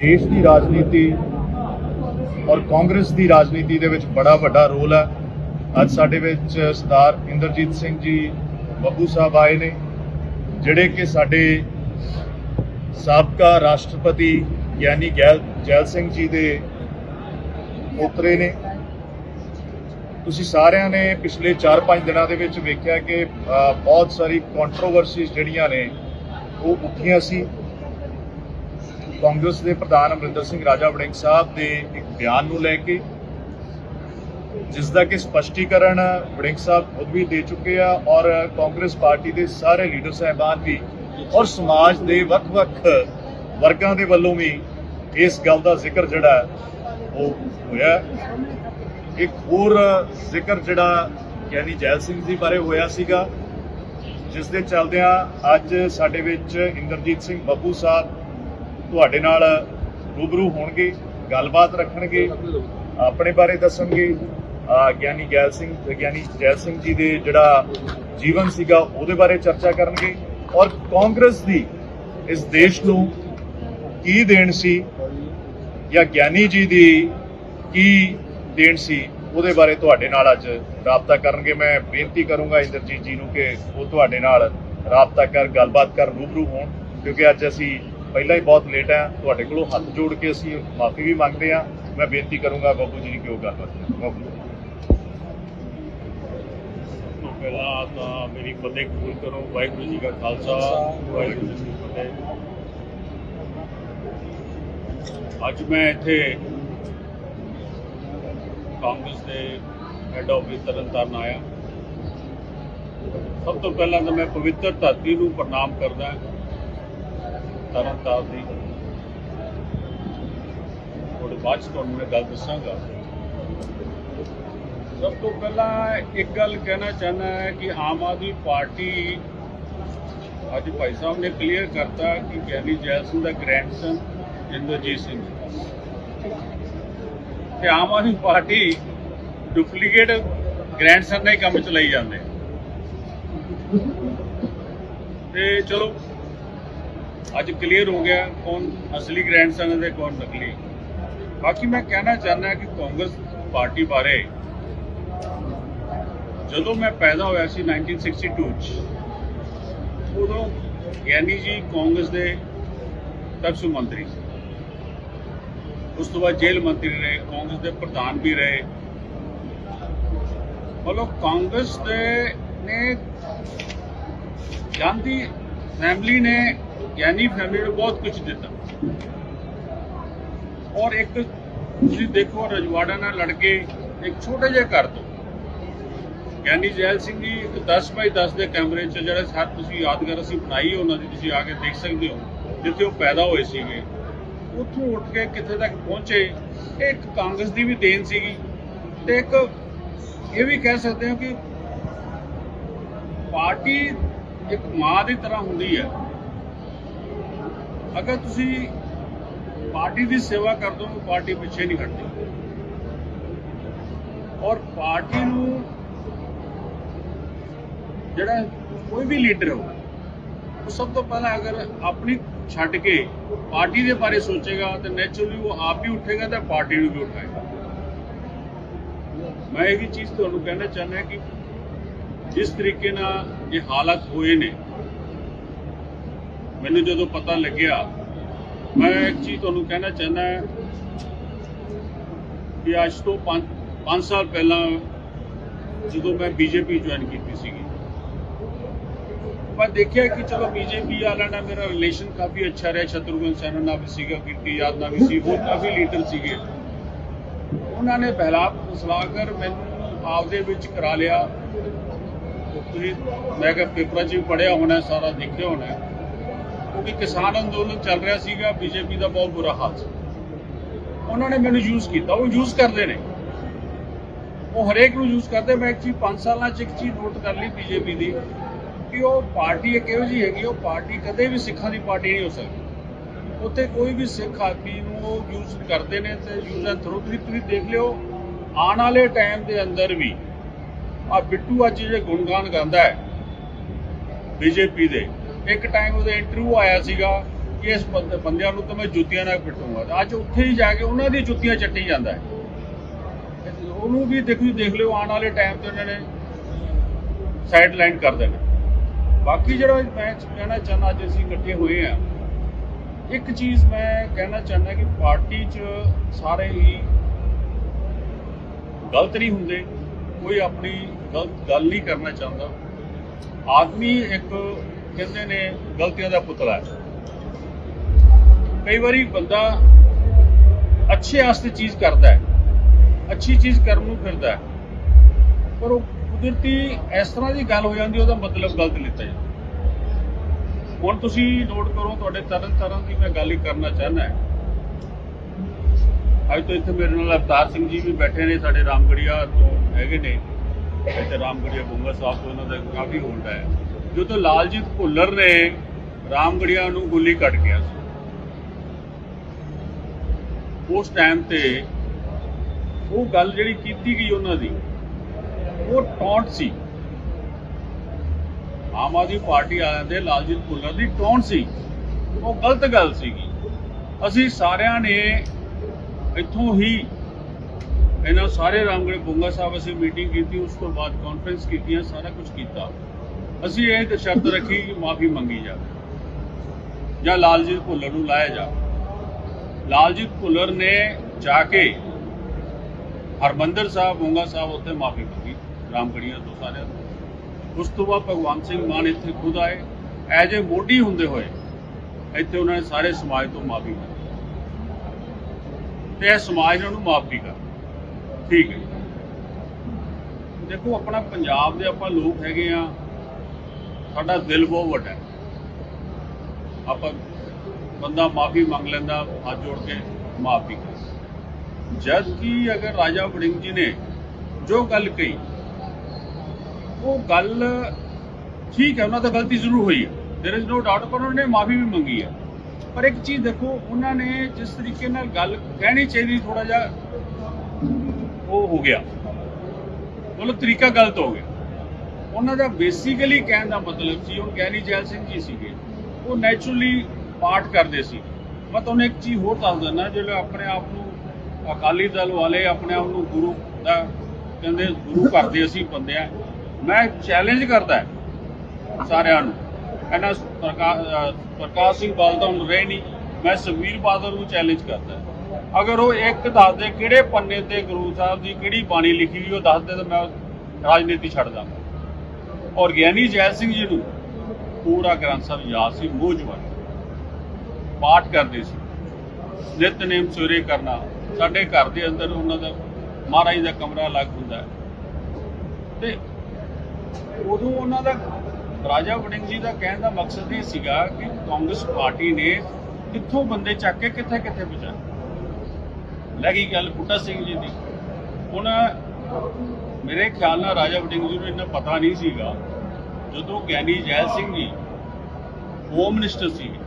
ਦੇਸ਼ ਦੀ ਰਾਜਨੀਤੀ ਔਰ ਕਾਂਗਰਸ ਦੀ ਰਾਜਨੀਤੀ ਦੇ ਵਿੱਚ ਬੜਾ ਵੱਡਾ ਰੋਲ ਹੈ। ਅੱਜ ਸਾਡੇ ਵਿੱਚ ਸਰਦਾਰ ਇੰਦਰਜੀਤ ਸਿੰਘ ਜੀ ਬੱਬੂ ਸਾਹਿਬ ਆਏ ਨੇ, ਜਿਹੜੇ ਕਿ ਸਾਡੇ ਸਾਬਕਾ ਰਾਸ਼ਟਰਪਤੀ ਗਿਆਨੀ ਗੈਲ, ਜੈਲ ਸਿੰਘ ਜੀ ਦੇ ਪੋਤਰੇ ਨੇ। ਤੁਸੀਂ ਸਾਰਿਆਂ ਨੇ ਪਿਛਲੇ 4-5 ਦਿਨਾਂ ਦੇ ਵਿੱਚ ਵੇਖਿਆ ਕਿ ਬਹੁਤ ਸਾਰੀ ਕੰਟਰੋਵਰਸੀਜ਼ ਜਿਹੜੀਆਂ ਨੇ, ਉਹ ਉੱਠੀਆਂ ਸੀ। ਕਾਂਗਰਸ ਦੇ ਪ੍ਰਧਾਨ ਅਮਰਿੰਦਰ ਸਿੰਘ ਰਾਜਾ ਵੜਿੰਗ ਸਾਹਿਬ ਦੇ ਇੱਕ ਬਿਆਨ ਨੂੰ ਲੈ ਕੇ, ਜਿਸ ਦਾ ਕਿ ਸਪਸ਼ਟੀਕਰਨ ਵੜਿੰਗ ਸਾਹਿਬ ਖੁਦ ਵੀ ਦੇ ਚੁੱਕੇ ਆ ਔਰ ਕਾਂਗਰਸ ਪਾਰਟੀ ਦੇ ਸਾਰੇ ਲੀਡਰ ਸਾਹਿਬਾਨ ਵੀ ਔਰ ਸਮਾਜ ਦੇ ਵੱਖ-ਵੱਖ ਵਰਗਾਂ ਦੇ ਵੱਲੋਂ ਵੀ ਇਸ ਗੱਲ ਦਾ ਜ਼ਿਕਰ ਜਿਹੜਾ ਉਹ ਹੋਇਆ ਇੱਕ ਹੋਰ ਜ਼ਿਕਰ ਜਿਹੜਾ ਗਿਆਨੀ ਜੈਲ ਸਿੰਘ ਜੀ ਬਾਰੇ ਹੋਇਆ ਸੀਗਾ, ਜਿਸ ਦੇ ਚੱਲਦਿਆਂ ਅੱਜ ਸਾਡੇ ਵਿੱਚ ਇੰਦਰਜੀਤ ਸਿੰਘ ਬੱਬੂ ਸਾਹਿਬ ਤੁਹਾਡੇ ਨਾਲ ਰੂਬਰੂ ਹੋਣਗੇ, ਗੱਲਬਾਤ ਰੱਖਣਗੇ, ਆਪਣੇ ਬਾਰੇ ਦੱਸਣਗੇ। ਗਿਆਨੀ ਗੈਲ ਸਿੰਘ, ਗਿਆਨੀ ਜੈਲ ਸਿੰਘ ਜੀ ਦੇ ਜਿਹੜਾ ਜੀਵਨ ਸੀਗਾ, ਉਹਦੇ ਬਾਰੇ ਚਰਚਾ ਕਰਨਗੇ। ਔਰ ਕਾਂਗਰਸ ਦੀ ਇਸ ਦੇਸ਼ ਨੂੰ ਕੀ ਦੇਣ ਸੀ, ਜਾਂ ਗਿਆਨੀ ਜੀ ਦੀ ਕੀ ਦੇਣ ਸੀ, ਉਹਦੇ ਬਾਰੇ ਤੁਹਾਡੇ ਨਾਲ ਅੱਜ ਰਾਬਤਾ ਕਰਨਗੇ। ਮੈਂ ਬੇਨਤੀ ਕਰੂੰਗਾ ਇੰਦਰਜੀਤ ਜੀ ਨੂੰ ਕਿ ਉਹ ਤੁਹਾਡੇ ਨਾਲ ਰਾਬਤਾ ਕਰ, ਗੱਲਬਾਤ ਕਰ, ਰੂਬਰੂ ਹੋਣ, ਕਿਉਂਕਿ ਅੱਜ ਅਸੀਂ ਪਹਿਲਾਂ ਹੀ ਬਹੁਤ ਲੇਟ ਹੈ ਤੁਹਾਡੇ ਕੋਲੋਂ ਹੱਥ ਜੋੜ ਕੇ ਅਸੀਂ ਮਾਫੀ ਵੀ ਮੰਗਦੇ ਆ। ਮੈਂ ਬੇਨਤੀ ਕਰੂੰਗਾ ਬਾਬੂ ਜੀ ਕਿ ਉਹ ਗੱਲਬਾਤ ਕਰਨ ਬਾਬੂ। ਜੀ। ਤੋਂ ਪਹਿਲਾਂ ਤਾਂ ਮੇਰੀ ਫਤਿਹ ਕਬੂਲ ਕਰੋ, ਵਾਹਿਗੁਰੂ ਜੀ ਕਾ ਖਾਲਸਾ, ਵਾਹਿਗੁਰੂ ਜੀ ਕੀ ਫਤਿਹ। ਅੱਜ ਮੈਂ ਇੱਥੇ ਕਾਂਗਰਸ ਦੇ ਹੈੱਡ ਆਫਿਸ ਤਰਨਤਾਰਨ ਆਇਆ। ਸਭ ਤੋਂ ਪਹਿਲਾਂ ਤਾਂ ਮੈਂ ਪਵਿੱਤਰ ਧਰਤੀ ਨੂੰ ਪ੍ਰਣਾਮ ਕਰਦਾ ਤਰਨਤਾਰਨ ਦੀ ਥੋੜੇ ਬਾਅਦ ਤੁਹਾਨੂੰ ਮੈਂ ਗੱਲ ਦੱਸਾਂਗਾ। ਸਭ ਤੋਂ ਪਹਿਲਾਂ ਇੱਕ ਗੱਲ ਕਹਿਣਾ ਚਾਹਨਾ ਹੈ ਕਿ ਆਮ ਆਦਮੀ ਪਾਰਟੀ ਅੱਜ ਭਾਈ ਸਾਹਿਬ ਨੇ ਕਲੀਅਰ ਕਰਤਾ ਕਿ ਗਿਆਨੀ ਜੈਲ ਸਿੰਘ ਦਾ ਗ੍ਰੈਂਡਸਨ ਇੰਦਰਜੀਤ ਸਿੰਘ। ਤੇ Aam Aadmi party duplicate grandson ਦਾ ਹੀ ਕੰਮ ਚਲਾਈ ਜਾਂਦੇ। ਤੇ ਚਲੋ ਅੱਜ ਕਲੀਅਰ ਹੋ ਗਿਆ ਕੌਣ ਅਸਲੀ ਗ੍ਰੈਂਡਸਨ ਹੈ ਤੇ ਕੌਣ ਨਕਲੀ। ਬਾਕੀ ਮੈਂ ਕਹਿਣਾ ਚਾਹੁੰਦਾ ਕਿ ਕਾਂਗਰਸ ਪਾਰਟੀ ਬਾਰੇ ਜਦੋਂ ਮੈਂ ਪੈਦਾ ਹੋਇਆ ਸੀ 1962 ਚ, ਉਦੋਂ ਗਿਆਨੀ ਜੀ ਕਾਂਗਰਸ ਦੇ ਟਕਸੂ ਮੰਤਰੀ ਸੀ। ਉਸ ਤੋਂ ਬਾਅਦ ਜੇਲ੍ਹ ਮੰਤਰੀ ਰਹੇ, ਕਾਂਗਰਸ ਦੇ ਪ੍ਰਧਾਨ ਵੀ ਰਹੇ। ਮਤਲਬ ਕਾਂਗਰਸ ਦੇ ਨੇ, ਗਾਂਧੀ ਫੈਮਿਲੀ ਨੇ ਗਿਆਨੀ ਫੈਮਿਲੀ ਨੂੰ ਬਹੁਤ ਕੁਝ ਦਿੱਤਾ। ਔਰ ਇੱਕ ਤੁਸੀਂ ਦੇਖੋ, ਰਜਵਾੜਾ ਨਾਲ ਲੜ ਕੇ ਇੱਕ ਛੋਟੇ ਜਿਹੇ ਘਰ ਤੋਂ। ਗਿਆਨੀ ਜੈਲ ਸਿੰਘ ਜੀ, ਇੱਕ 10 ਬਾਈ 10 ਦੇ ਕੈਮਰੇ 'ਚ ਜਿਹੜਾ ਸਾਥ ਤੁਸੀਂ ਯਾਦਗਾਰ ਅਸੀਂ ਬਣਾਈ, ਉਹਨਾਂ ਦੀ ਤੁਸੀਂ ਆ ਕੇ ਦੇਖ ਸਕਦੇ ਹੋ, ਜਿੱਥੇ ਉਹ ਪੈਦਾ ਹੋਏ ਸੀਗੇ। ਉੱਥੋਂ ਉੱਠ ਕੇ ਕਿੱਥੇ ਤੱਕ ਪਹੁੰਚੇ ਇਹ ਇੱਕ ਕਾਂਗਰਸ ਦੀ ਵੀ ਦੇਣ ਸੀਗੀ। ਤੇ ਇੱਕ ਇਹ ਵੀ ਕਹਿ ਸਕਦੇ ਹਾਂ ਕਿ ਪਾਰਟੀ ਇੱਕ ਮਾਂ ਦੀ ਤਰ੍ਹਾਂ ਹੁੰਦੀ ਹੈ। ਅਗਰ ਤੁਸੀਂ ਪਾਰਟੀ ਦੀ ਸੇਵਾ ਕਰਦੇ ਹੋ ਤਾਂ ਪਾਰਟੀ ਪਿੱਛੇ ਨਹੀਂ ਹਟਦੀ। ਔਰ ਪਾਰਟੀ ਨੂੰ ਜਿਹੜਾ ਕੋਈ ਵੀ ਲੀਡਰ ਹੋ, ਉਹ ਸਭ ਤੋਂ ਪਹਿਲਾਂ ਅਗਰ ਆਪਣੀ ਛੱਡ ਕੇ ਪਾਰਟੀ ਦੇ ਬਾਰੇ ਸੋਚੇਗਾ, ਤਾਂ ਨੇਚਰਲੀ ਉਹ ਆਪ ਵੀ ਉੱਠੇਗਾ ਤੇ ਪਾਰਟੀ ਨੂੰ ਵੀ ਉਠਾਏਗਾ। ਮੈਂ ਇਹ ਵੀ ਚੀਜ਼ ਤੁਹਾਨੂੰ ਕਹਿਣਾ ਚਾਹੁੰਦਾ ਕਿ ਜਿਸ ਤਰੀਕੇ ਨਾਲ ਇਹ ਹਾਲਾਤ ਹੋਏ ਨੇ ਮੈਨੂੰ ਜਦੋਂ ਪਤਾ ਲੱਗਿਆ, ਮੈਂ ਇੱਕ ਚੀਜ਼ ਤੁਹਾਨੂੰ ਕਹਿਣਾ ਚਾਹੁੰਦਾ ਕਿ ਅੱਜ ਤੋਂ 5 5 ਸਾਲ ਪਹਿਲਾਂ ਜਦੋਂ ਮੈਂ ਬੀਜੇਪੀ ਜੁਆਇਨ ਕੀਤੀ ਸੀਗੀ, ਮੈਂ ਦੇਖਿਆ ਕਿ ਚਲੋ ਬੀਜੇਪੀ ਵਾਲਿਆਂ ਨਾਲ ਮੇਰਾ ਰਿਲੇਸ਼ਨ ਕਾਫੀ ਅੱਛਾ ਰਿਹਾ, ਸ਼ਤਰੂਗਨ ਸੈਨਾ ਨਾਲ ਵੀ ਸੀਗਾ ਕੀਰਤੀ ਯਾਦ ਨਾਲ ਵੀ ਸੀ, ਹੋਰ ਕਾਫੀ ਲੀਡਰ ਸੀਗੇ। ਉਹਨਾਂ ਨੇ ਪਹਿਲਾ ਸਲਾਹ ਕਰ ਮੈਨੂੰ ਆਪਦੇ ਵਿੱਚ ਕਰਾ ਲਿਆ। ਤੁਸੀਂ ਮੈਂ ਕਿਹਾ ਪੇਪਰਾਂ 'ਚ ਵੀ ਪੜਿਆ ਹੋਣਾ, ਸਾਰਾ ਦੇਖਿਆ ਹੋਣਾ। ਕਿਉਂਕਿ ਕਿਸਾਨ ਅੰਦੋਲਨ ਚੱਲ ਰਿਹਾ ਸੀਗਾ, ਬੀਜੇਪੀ ਦਾ ਬਹੁਤ ਬੁਰਾ ਹਾਲ ਸੀ। ਉਹਨਾਂ ਨੇ ਮੈਨੂੰ ਯੂਜ਼ ਕੀਤਾ, ਉਹ ਯੂਜ਼ ਕਰਦੇ ਨੇ। ਉਹ ਹਰੇਕ ਨੂੰ ਯੂਜ਼ ਕਰਦੇ, ਮੈਂ ਇੱਕ ਚੀਜ਼ 5 ਸਾਲਾਂ 'ਚ ਇੱਕ ਚੀਜ਼ ਨੋਟ ਕਰ ਲਈ ਬੀਜੇਪੀ ਦੀ ਕਿ ਉਹ ਪਾਰਟੀ ਇੱਕ ਇਹੋ ਜਿਹੀ ਹੈਗੀ, ਉਹ ਪਾਰਟੀ ਕਦੇ ਵੀ ਸਿੱਖਾਂ ਦੀ ਪਾਰਟੀ ਨਹੀਂ ਹੋ ਸਕਦੀ। ਉੱਥੇ ਕੋਈ ਵੀ ਸਿੱਖ ਆਦਮੀ ਨੂੰ ਉਹ ਯੂਜ਼ ਕਰਦੇ ਨੇ ਤੇ ਯੂਜ਼ ਐਂਡ ਥਰੋ ਤੁਸੀਂ ਦੇਖ ਲਿਓ, ਆਉਣ ਵਾਲੇ ਟਾਈਮ ਦੇ ਅੰਦਰ ਵੀ ਆ ਬਿੱਟੂ ਅੱਜ ਜੇ ਗੁਣਗਾਨ ਗਾਉਂਦਾ ਹੈ, ਬੀਜੇਪੀ ਦੇ ਇੱਕ ਟਾਈਮ ਉਹਦਾ ਇੰਟਰਵਿਊ ਆਇਆ ਸੀਗਾ ਕਿ ਇਸ ਬੰਦ- ਬੰਦਿਆਂ ਨੂੰ ਤਾਂ ਮੈਂ ਜੁੱਤੀਆਂ ਨਾਲ ਪਿੱਟੂੰਗਾ। ਅੱਜ ਉੱਥੇ ਹੀ ਜਾ ਕੇ ਉਹਨਾਂ ਦੀ ਜੁੱਤੀਆਂ ਚੱਟੀ ਜਾਂਦਾ ਹੈ। ਉਹਨੂੰ ਵੀ ਦੇਖੋ ਦੇਖ ਲਿਓ, ਆਉਣ ਵਾਲੇ ਟਾਈਮ ਤੇ ਉਹਨਾਂ ਨੇ ਸਾਈਡ ਲਾਈਨ ਕਰ ਦੇਣਾ। ਬਾਕੀ ਜਿਹੜਾ ਮੈਂ ਕਹਿਣਾ ਚਾਹੁੰਦਾ, ਅੱਜ ਅਸੀਂ ਇਕੱਠੇ ਹੋਏ ਆ ਇੱਕ ਚੀਜ਼ ਮੈਂ ਕਹਿਣਾ ਚਾਹੁੰਦਾ ਕਿ ਪਾਰਟੀ 'ਚ ਸਾਰੇ ਹੀ ਗਲਤ ਨਹੀਂ ਹੁੰਦੇ। ਕੋਈ ਆਪਣੀ ਗਲਤ ਗੱਲ ਨਹੀਂ ਕਰਨਾ ਚਾਹੁੰਦਾ। ਆਦਮੀ ਇੱਕ ਕਹਿੰਦੇ ਨੇ ਗਲਤੀਆਂ ਦਾ ਪੁਤਲਾ ਹੈ। ਕਈ ਵਾਰੀ ਬੰਦਾ ਅੱਛੇ ਵਾਸਤੇ ਚੀਜ਼ ਕਰਦਾ ਹੈ, ਅੱਛੀ ਚੀਜ਼ ਕਰਨ ਨੂੰ ਫਿਰਦਾ ਹੈ, ਪਰ ਉਹ ਕੁਦਰਤੀ ਇਸ ਤਰ੍ਹਾਂ ਦੀ ਗੱਲ ਹੋ ਜਾਂਦੀ ਉਹਦਾ ਮਤਲਬ ਗਲਤ ਲਿੱਤਾ ਜਾਂਦਾ ਹੁਣ ਤੁਸੀਂ ਨੋਟ ਕਰੋ, ਤੁਹਾਡੇ ਤਰਨ ਤਰਨ ਦੀ ਮੈਂ ਗੱਲ ਹੀ ਕਰਨਾ ਚਾਹੁੰਦਾ ਹਾਂ। ਅੱਜ ਤੋਂ ਇੱਥੇ ਮੇਰੇ ਨਾਲ ਅਵਤਾਰ ਸਿੰਘ ਜੀ ਵੀ ਬੈਠੇ ਨੇ, ਸਾਡੇ ਰਾਮਗੜੀਆ ਤੋਂ ਹੈਗੇ ਨੇ। ਇੱਥੇ ਰਾਮਗੜੀਆ ਬੁੰਗਾ ਸਾਹਿਬ ਤੋਂ ਉਹਨਾਂ ਦਾ ਕਾਫੀ ਹੋਲਡ ਹੈ। ਜਦੋਂ ਲਾਲਜੀਤ ਭੁੱਲਰ ਨੇ ਰਾਮਗੜੀਆ ਨੂੰ ਗੋਲੀ ਕੱਢ ਗਿਆ ਸੀ, ਉਸ ਟਾਈਮ ਤੇ ਉਹ ਗੱਲ ਜਿਹੜੀ ਕੀਤੀ ਗਈ ਉਹਨਾਂ ਦੀ, ਉਹ ਟੌਂਟ ਸੀ। ਆਮ ਆਦਮੀ ਪਾਰਟੀ ਵਾਲਿਆਂ ਦੇ ਲਾਲਜੀਤ ਭੁੱਲਰ ਦੀ ਟੌਂਟ ਸੀ। ਉਹ ਗਲਤ ਗੱਲ ਸੀਗੀ। ਅਸੀਂ ਸਾਰਿਆਂ ਨੇ ਇੱਥੋਂ ਹੀ ਇਹਨਾਂ ਸਾਰੇ ਰਾਮਗੜੇ ਬੁੰਗਾ ਸਾਹਿਬ ਅਸੀਂ ਮੀਟਿੰਗ ਕੀਤੀ, ਉਸ ਤੋਂ ਬਾਅਦ ਕਾਨਫਰੰਸ ਕੀਤੀਆਂ, ਸਾਰਾ ਕੁਝ ਕੀਤਾ। ਅਸੀਂ ਇਹ ਤੇ ਸ਼ਰਤ ਰੱਖੀ ਕਿ ਮਾਫੀ ਮੰਗੀ ਜਾਵੇ ਜਾਂ ਲਾਲਜੀਤ ਭੁੱਲਰ ਨੂੰ ਲਾਇਆ ਜਾ ਲਾਲਜੀਤ ਭੁੱਲਰ ਨੇ ਜਾ ਕੇ ਹਰਮੰਦਰ ਸਾਹਿਬ ਬੁੰਗਾ ਸਾਹਿਬ ਉੱਥੇ ਮਾਫੀ ਮੰਗੀ ਰਾਮਗੜੀਆਂ ਤੋਂ ਸਾਰਿਆਂ ਤੋਂ। ਉਸ ਤੋਂ ਬਾਅਦ ਭਗਵੰਤ ਸਿੰਘ ਮਾਨ ਇੱਥੇ ਖੁਦ ਆਏ। ਐਜ ਏ ਮੋਢੀ ਹੁੰਦੇ ਹੋਏ, ਇੱਥੇ ਉਹਨਾਂ ਨੇ ਸਾਰੇ ਸਮਾਜ ਤੋਂ ਮਾਫੀ ਮੰਗੀ। ਤੇ ਇਹ ਸਮਾਜ ਨੇ ਉਹਨੂੰ ਮਾਫ ਵੀ ਕਰ ਠੀਕ ਹੈ ਦੇਖੋ, ਆਪਣਾ ਪੰਜਾਬ ਦੇ ਆਪਾਂ ਲੋਕ ਹੈਗੇ ਆ ਸਾਡਾ ਦਿਲ ਬਹੁਤ ਵੱਡਾ ਹੈ ਆਪਾਂ ਬੰਦਾ ਮਾਫੀ ਮੰਗ ਲੈਂਦਾ ਹੱਥ ਜੋੜ ਕੇ ਮਾਫੀ ਕਰ ਜਦ ਕਿ ਅਗਰ ਰਾਜਾ ਵੜਿੰਗ ਜੀ ਨੇ ਜੋ ਗੱਲ ਕਹੀ ਉਹ ਗੱਲ ਠੀਕ ਹੈ ਉਹਨਾਂ ਤੋਂ ਗਲਤੀ ਜ਼ਰੂਰ ਹੋਈ ਹੈ देयर इज नो डाउट ਪਰ ਉਹਨਾਂ ਨੇ ਮਾਫੀ ਵੀ ਮੰਗੀ ਹੈ ਪਰ ਇੱਕ ਚੀਜ਼ ਦੇਖੋ ਉਹਨਾਂ ਨੇ ਜਿਸ ਤਰੀਕੇ ਨਾਲ ਗੱਲ ਕਹਿਣੀ ਚਾਹੀਦੀ ਥੋੜਾ ਜਿਹਾ ਉਹ ਹੋ ਗਿਆ ਮਤਲਬ ਤਰੀਕਾ ਗਲਤ ਹੋ ਗਿਆ ਉਹਨਾਂ ਦਾ ਬੇਸਿਕਲੀ ਕਹਿਣ ਦਾ ਮਤਲਬ ਸੀ, ਉਹ ਗਿਆਨੀ ਜੈਲ ਸਿੰਘ ਜੀ ਸੀਗੇ। ਉਹ ਨੇਚਰਲੀ ਪਾਠ ਕਰਦੇ ਸੀ। ਮੈਂ ਤੁਹਾਨੂੰ ਇੱਕ ਚੀਜ਼ ਹੋਰ ਦੱਸ ਦਿੰਦਾ, ਜਿਹੜੇ ਆਪਣੇ ਆਪ ਨੂੰ ਅਕਾਲੀ ਦਲ ਵਾਲੇ ਆਪਣੇ ਆਪ ਨੂੰ ਗੁਰੂ ਦਾ ਕਹਿੰਦੇ ਗੁਰੂ ਕਰਦੇ ਅਸੀਂ ਬੰਦੇ ਆ। ਮੈਂ ਚੈਲੰਜ ਕਰਦਾ ਸਾਰਿਆਂ ਨੂੰ। ਇਹਨਾਂ ਪ੍ਰਕਾ- ਅਹ ਪ੍ਰਕਾਸ਼ ਸਿੰਘ ਬਾਦਲ ਤਾਂ ਹੁਣ ਰਹੇ ਨਹੀਂ। ਮੈਂ ਸੁਖਬੀਰ ਬਾਦਲ ਨੂੰ ਚੈਲੰਜ ਕਰਦਾ। ਅਗਰ ਉਹ ਇੱਕ ਦੱਸ ਦੇ ਕਿਹੜੇ ਪੰਨੇ ਤੇ ਗੁਰੂ ਸਾਹਿਬ ਦੀ ਕਿਹੜੀ ਬਾਣੀ ਲਿਖੀ ਹੋਈ, ਉਹ ਦੱਸ ਦੇ ਤਾਂ ਮੈਂ ਰਾਜਨੀਤੀ ਛੱਡ ਦਾਂਗਾ। ਔਰ ਗਿਆਨੀ ਜੈਲ ਸਿੰਘ ਜੀ ਨੂੰ ਪੂਰਾ ਗ੍ਰੰਥ ਸਾਹਿਬ ਯਾਦ ਸੀ ਮੋਜਵਰ ਪਾਠ ਕਰਦੇ ਸੀ। ਨਿਤਨੇਮ ਸਵੇਰੇ ਕਰਨਾ। ਸਾਡੇ ਘਰ ਦੇ ਅੰਦਰ ਉਹਨਾਂ ਦਾ ਮਹਾਰਾਜ ਦਾ ਕਮਰਾ ਅਲੱਗ ਹੁੰਦਾ ਹੈ। ਤੇ ਉਦੋਂ ਉਹਨਾਂ ਦਾ ਰਾਜਾ ਵੜਿੰਗ ਜੀ ਦਾ ਕਹਿਣ ਦਾ ਮਕਸਦ ਇਹ ਸੀਗਾ ਕਿ ਕਾਂਗਰਸ ਪਾਰਟੀ ਨੇ ਕਿੱਥੋਂ ਬੰਦੇ ਚੱਕ ਕੇ ਕਿੱਥੇ ਕਿੱਥੇ ਪਹੁੰਚਾਏ ਲੱਗੀ ਗੱਲ ਬੁੱਟਾ ਸਿੰਘ ਜੀ ਦੀ। ਹੁਣ ਮੇਰੇ ਖਿਆਲ ਨਾਲ ਰਾਜਾ ਵੜਿੰਗ ਜੀ ਨੂੰ ਇੰਨਾ ਪਤਾ ਨਹੀਂ ਸੀਗਾ। ਜਦੋਂ ਗਿਆਨੀ ਜੈਲ ਸਿੰਘ ਜੀ ਹੋਮ ਮਿਨਿਸਟਰ ਸੀਗੇ।